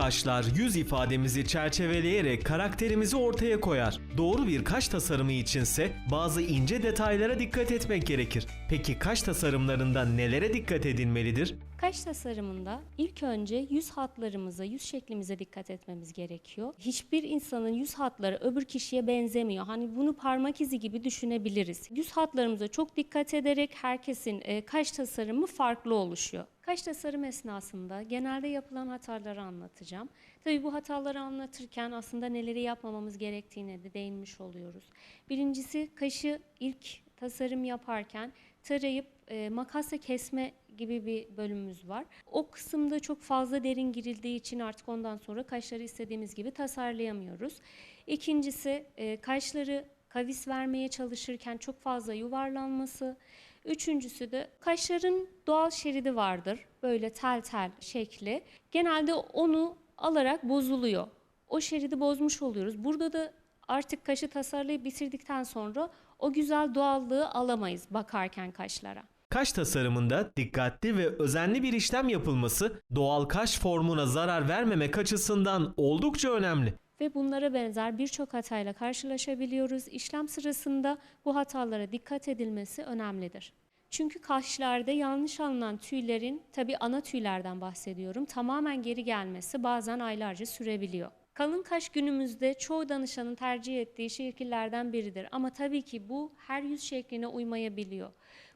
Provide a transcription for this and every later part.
Kaşlar yüz ifademizi çerçeveleyerek karakterimizi ortaya koyar. Doğru bir kaş tasarımı içinse bazı ince detaylara dikkat etmek gerekir. Peki kaş tasarımlarında nelere dikkat edilmelidir? Kaş tasarımında ilk önce yüz hatlarımıza, yüz şeklimize dikkat etmemiz gerekiyor. Hiçbir insanın yüz hatları öbür kişiye benzemiyor. Hani bunu parmak izi gibi düşünebiliriz. Yüz hatlarımıza çok dikkat ederek herkesin e, kaş tasarımı farklı oluşuyor. Kaş tasarım esnasında genelde yapılan hataları anlatacağım. Tabii bu hataları anlatırken aslında neleri yapmamamız gerektiğine de değinmiş oluyoruz. Birincisi kaşı ilk tasarım yaparken tarayıp e, makasla kesme gibi bir bölümümüz var. O kısımda çok fazla derin girildiği için artık ondan sonra kaşları istediğimiz gibi tasarlayamıyoruz. İkincisi e, kaşları kavis vermeye çalışırken çok fazla yuvarlanması. Üçüncüsü de kaşların doğal şeridi vardır. Böyle tel tel şekli. Genelde onu alarak bozuluyor. O şeridi bozmuş oluyoruz. Burada da artık kaşı tasarlayıp bitirdikten sonra o güzel doğallığı alamayız bakarken kaşlara. Kaş tasarımında dikkatli ve özenli bir işlem yapılması doğal kaş formuna zarar vermemek açısından oldukça önemli. Ve bunlara benzer birçok hatayla karşılaşabiliyoruz. İşlem sırasında bu hatalara dikkat edilmesi önemlidir. Çünkü kaşlarda yanlış alınan tüylerin, tabi ana tüylerden bahsediyorum, tamamen geri gelmesi bazen aylarca sürebiliyor. Kalın kaş günümüzde çoğu danışanın tercih ettiği şekillerden biridir ama tabii ki bu her yüz şekline uymayabiliyor.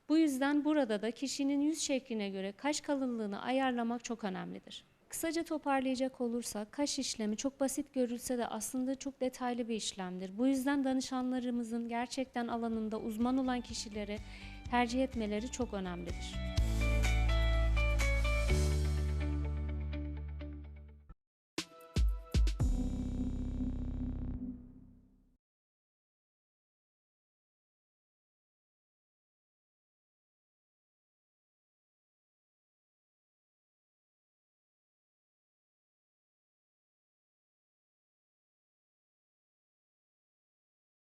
Bu yüzden burada da kişinin yüz şekline göre kaş kalınlığını ayarlamak çok önemlidir. Kısaca toparlayacak olursak kaş işlemi çok basit görülse de aslında çok detaylı bir işlemdir. Bu yüzden danışanlarımızın gerçekten alanında uzman olan kişileri tercih etmeleri çok önemlidir.